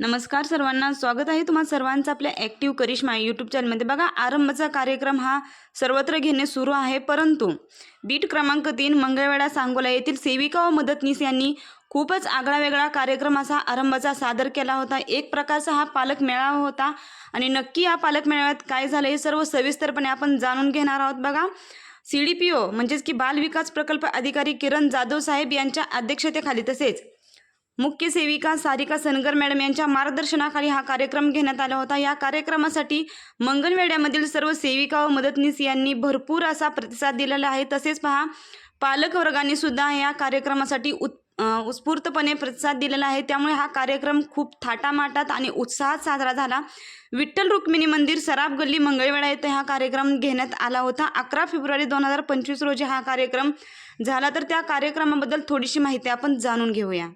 नमस्कार सर्वांना. स्वागत आहे तुम्हा सर्वांचं आपल्या ॲक्टिव्ह करिश्मा यूट्यूब चॅनलमध्ये बघा आरंभचा कार्यक्रम हा सर्वत्र घेणे सुरू आहे. परंतु बीट क्रमांक तीन मंगळवेढा सांगोला येथील सेविका व मदतनीस यांनी खूपच आगळा वेगळा कार्यक्रम असा आरंभाचा सादर केला होता. एक प्रकारचा हा पालक मेळावा होता आणि नक्की या पालक मेळाव्यात काय झालं हे सर्व सविस्तरपणे आपण जाणून घेणार आहोत. बघा सी डी पी ओ म्हणजेच की बाल विकास प्रकल्प अधिकारी किरण जाधव साहेब यांच्या अध्यक्षतेखाली तसेच मुख्य सेविका सारिका सनगर मॅडम यांच्या मार्गदर्शनाखाली हा कार्यक्रम घेण्यात आला होता. या कार्यक्रमासाठी मंगनवेड्यामधील सर्व सेविका व मदतनीस यांनी भरपूर असा प्रतिसाद दिलेला आहे. तसेच पहा पालकवर्गाने सुद्धा या कार्यक्रमासाठी उत् उत्स्फूर्तपणे प्रतिसाद दिलेला आहे. त्यामुळे हा कार्यक्रम खूप थाटामाटात आणि उत्साहात साजरा झाला. विठ्ठल रुक्मिणी मंदिर सराफ गल्ली मंगळवेळा येथे हा कार्यक्रम घेण्यात आला होता. अकरा फेब्रुवारी दोन हजार पंचवीस रोजी हा कार्यक्रम झाला. तर त्या कार्यक्रमाबद्दल थोडीशी माहिती आपण जाणून घेऊया.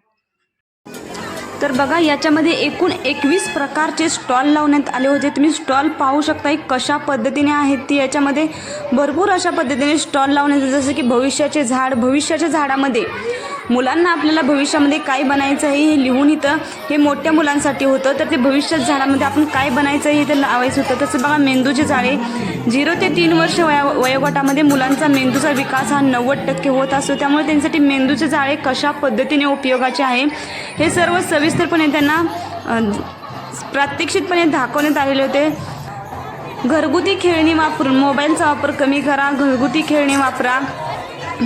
तर बघा याच्यामध्ये एकूण एकवीस प्रकारचे स्टॉल लावण्यात आले होते. तुम्ही स्टॉल पाहू शकताय कशा पद्धतीने आहेत ती. याच्यामध्ये भरपूर अशा पद्धतीने स्टॉल लावण्यात जसं की भविष्याचे झाड भविष्याच्या झाडामध्ये मुलांना आपल्याला भविष्यामध्ये काय बनायचं आहे हे लिहून इथं हे मोठ्या मुलांसाठी होतं. तर ते भविष्यात झाडामध्ये आपण काय बनायचं आहे ते लावायचं होतं. तसं बघा मेंदूचे झाडे. झिरो ते तीन वर्ष वया वयोगटामध्ये मुलांचा मेंदूचा विकास हा नव्वद टक्के होत असतो. त्यामुळे त्यांच्यासाठी मेंदूचे जाळे कशा पद्धतीने उपयोगाचे आहे हे सर्व सविस्तरपणे त्यांना अ, प्रात्यक्षिकपणे दाखवण्यात आलेले होते. घरगुती खेळणी वापरून मोबाईलचा वापर कमी करा घरगुती खेळणी वापरा.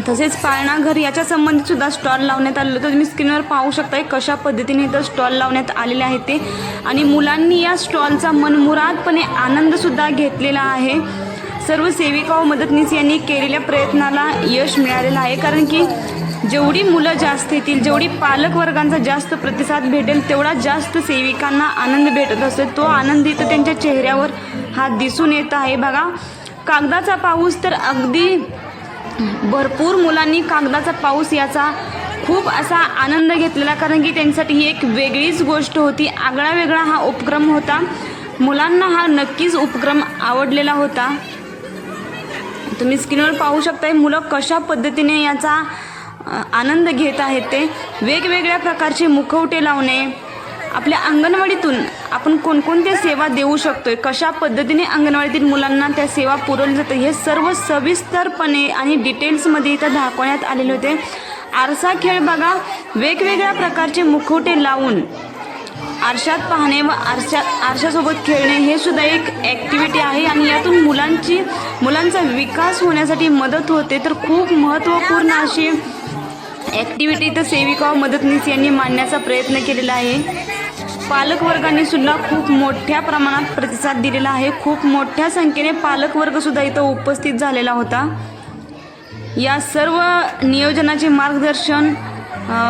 तसेच पाळणाघर याच्या संबंधित सुद्धा स्टॉल लावण्यात आलेलं होतं. तुम्ही स्क्रीनवर पाहू शकताय कशा पद्धतीने इथं स्टॉल लावण्यात आलेले आहेत ते. आणि मुलांनी या स्टॉलचा मनमुरादपणे आनंदसुद्धा घेतलेला आहे. सर्व सेविका व मदतनीस यांनी केलेल्या प्रयत्नाला यश मिळालेलं आहे. कारण की जेवढी मुलं जास्त येतील जेवढी पालक वर्गांचा जास्त प्रतिसाद भेटेल तेवढा जास्त सेविकांना आनंद भेटत असतो. तो आनंद इथं त्यांच्या चेहऱ्यावर हा दिसून येत आहे. बघा कागदाचा पाऊस तर अगदी भरपूर मुलांनी कागदाचा पाऊस याचा खूप असा आनंद घेतलेला कारण की त्यांच्यासाठी ही एक वेगळीच गोष्ट होती. आगळा वेगळा हा उपक्रम होता. मुलांना हा नक्कीच उपक्रम आवडलेला होता. तुम्ही स्क्रीनवर पाहू शकताय मुलं कशा पद्धतीने याचा आनंद घेत आहेत ते. वेगवेगळ्या प्रकारचे मुखवटे लावणे आपल्या अंगणवाडीतून आपण कोणकोणत्या सेवा देऊ शकतोय? कशा पद्धतीने अंगणवाडीतील मुलांना त्या सेवा पुरवल्या जातं? हे सर्व सविस्तरपणे आणि डिटेल्समध्ये इथं दाखवण्यात आलेले होते. आरसा खेळ बघा. वेगवेगळ्या प्रकारचे मुखवटे लावून आरशात पाहणे व आरशा आरशासोबत खेळणे हे सुद्धा एक ॲक्टिव्हिटी आहे आणि यातून मुलांची मुलांचा विकास होण्यासाठी मदत होते. तर खूप महत्त्वपूर्ण अशी ॲक्टिव्हिटी तर सेविका मदतनीस यांनी मांडण्याचा प्रयत्न केलेला आहे. पालक वर्गाने सुद्धा खूप मोठ्या प्रमाणात प्रतिसाद दिलेला आहे. खूप मोठ्या संख्येने पालक वर्ग सुद्धा इथं उपस्थित झालेला होता. या सर्व नियोजनाचे मार्गदर्शन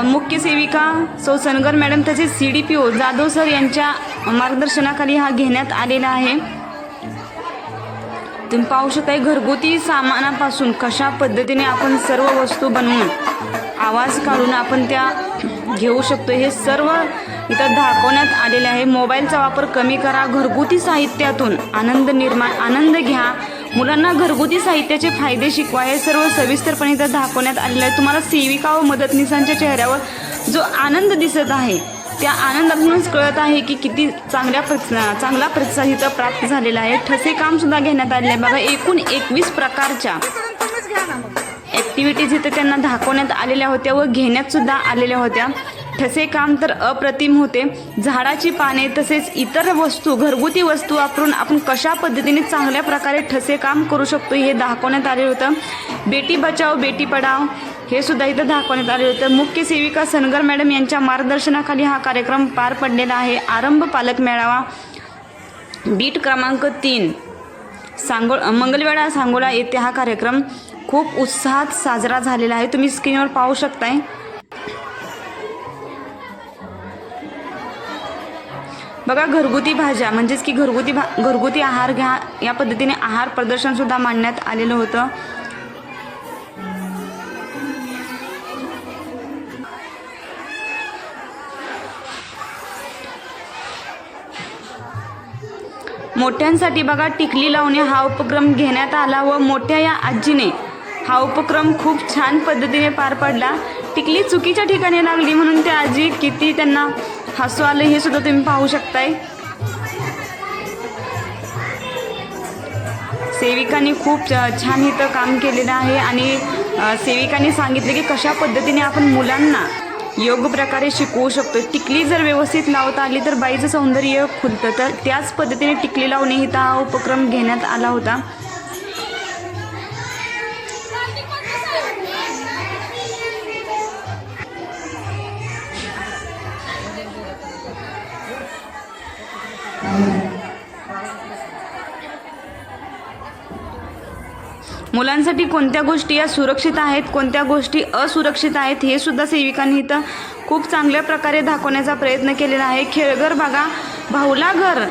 मुख्य सेविका सौ सनगर मॅडम तसेच C D P O Jadhav sir यांच्या मार्गदर्शनाखाली हा घेण्यात आलेला आहे. तुम्ही पाहू शकता घरगुती सामानापासून कशा पद्धतीने आपण सर्व वस्तू बनवून आवाज काढून आपण त्या घेऊ शकतो. हे सर्व इथं दाखवण्यात आलेले आहे. मोबाईलचा वापर कमी करा. घरगुती साहित्यातून आनंद निर्माण आनंद घ्या. मुलांना घरगुती साहित्याचे फायदे शिकवा. हे सर्व सविस्तरपणे इथं दाखवण्यात आलेलं आहे. तुम्हाला सेविका व मदतनीसांच्या चेहऱ्यावर जो आनंद दिसत आहे त्या आनंदातूनच कळत आहे की किती चांगल्या प्रति चांगला प्रतिसाद इथं प्राप्त झालेला आहे. ठसे कामसुद्धा घेण्यात आले आहे. बघा एकूण एकवीस प्रकारच्या ॲक्टिव्हिटीज इथं त्यांना दाखवण्यात आलेल्या होत्या व घेण्यातसुद्धा आलेल्या होत्या. ठसे काम तर अप्रतिम होते. झाडाची पाने तसेच इतर वस्तू घरगुती वस्तू वापरून आपण कशा पद्धतीने चांगल्या प्रकारे ठसे काम करू शकतो हे दाखवण्यात आले होतं. बेटी बचाव बेटी पढाव हे सुद्धा इथं दाखवण्यात आले होतं. मुख्य सेविका सनगर मॅडम यांच्या मार्गदर्शनाखाली हा कार्यक्रम पार पडलेला आहे. आरंभ पालक मेळावा बीट क्रमांक तीन सांगो मंगलवेढा सांगोला येथे हा कार्यक्रम खूप उत्साहात साजरा झालेला आहे. तुम्ही स्क्रीनवर पाहू शकताय. बघा घरगुती भाज्या. म्हणजेच की घरगुती भा घरगुती आहार घ्या. या पद्धतीने आहार प्रदर्शनसुद्धा मांडण्यात आलेलं होतं. मोठ्यांसाठी बघा टिकली लावणे हा उपक्रम घेण्यात आला व मोठ्या या आजीने हा उपक्रम खूप छान पद्धतीने पार पडला. टिकली चुकीच्या ठिकाणी लागली म्हणून त्या आजी किती त्यांना हसू आलं हे सुद्धा तुम्ही पाहू शकताय. सेविकांनी खूप छान इथं काम केलेलं आहे आणि सेविकांनी सांगितले की कशा पद्धतीने आपण मुलांना योग्य प्रकारे शिकवू शकतो टिकली जर व्यवस्थित लावता आली तर बाईचं सौंदर्य खुलतं. तर त्याच पद्धतीने टिकली लावणे इथं हा उपक्रम घेण्यात आला होता. मुलांसाठी कोणत्या गोष्टी या सुरक्षित आहेत कोणत्या गोष्टी असुरक्षित आहेत हे सुद्धा सेविकांनी इथं खूप चांगल्या प्रकारे दाखवण्याचा प्रयत्न केलेला आहे. खेळघर बघा भावला घर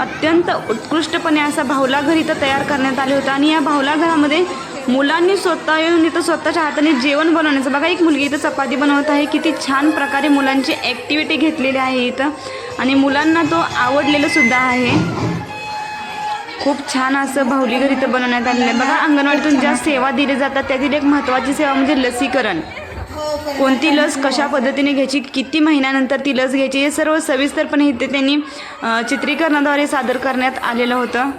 अत्यंत उत्कृष्टपणे असा भावला घर इथं तयार करण्यात आले होतं. आणि या भावला घरामध्ये मुलांनी स्वतः येऊन इथं स्वतःच्या हाताने जेवण बनवण्याचं बघा एक मुलगी इथं चपाती बनवत आहे. किती छान प्रकारे मुलांची ॲक्टिव्हिटी घेतलेली आहे इथं. आणि मुलांना तो आवडलेलं सुद्धा आहे. खूप छान असं भावली घर इथं बनवण्यात आलेलं आहे. बघा अंगणवाडीतून ज्या सेवा दिल्या जातात त्यातील एक महत्त्वाची सेवा म्हणजे लसीकरण. कोणती लस कशा पद्धतीने घ्यायची किती महिन्यानंतर ती लस घ्यायची हे सर्व सविस्तरपणे इथे त्यांनी चित्रीकरणाद्वारे सादर करण्यात आलेलं होतं.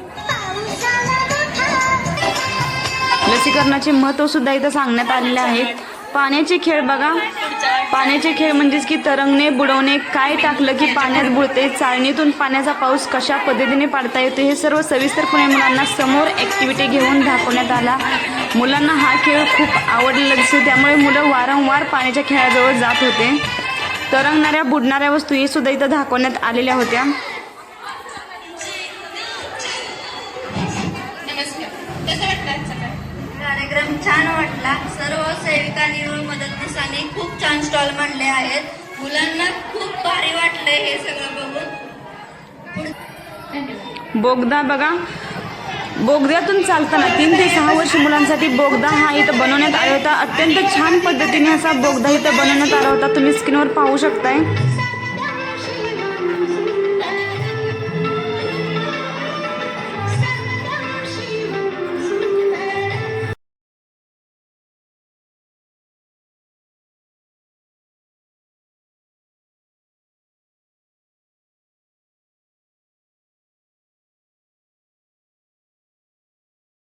लसीकरणाचे महत्त्वसुद्धा इथं सांगण्यात आलेले आहेत पाण्याचे खेळ बघा. पाण्याचे खेळ म्हणजेच की तरंगणे बुडवणे काय टाकलं की पाण्यात बुडते चाळणीतून पाण्याचा पाऊस कशा पद्धतीने पाडता येतो हे सर्व सविस्तरपणे मुलांना समोर ॲक्टिव्हिटी घेऊन दाखवण्यात आला. मुलांना हा खेळ खूप आवडलेला दिसतो त्यामुळे मुलं वारंवार पाण्याच्या खेळाजवळ जात होते. तरंगणाऱ्या बुडणाऱ्या वस्तू हे सुद्धा इथं दाखवण्यात आलेल्या होत्या. कार्यक्रम छान वाटला. सर्व सेविका मिळून मदतनीसाने खूप छान स्टॉल मांडले आहेत. मुलांना खूप भारी वाटले हे सगळं बघून. बोगदा बघा. बोगद्यातून चालताना तीन ते सहा वर्ष मुलांसाठी बोगदा हा इथं बनवण्यात आला होता. अत्यंत छान पद्धतीने असा बोगदा इथं बनवण्यात आला होता. तुम्ही स्क्रीनवर पाहू शकताय.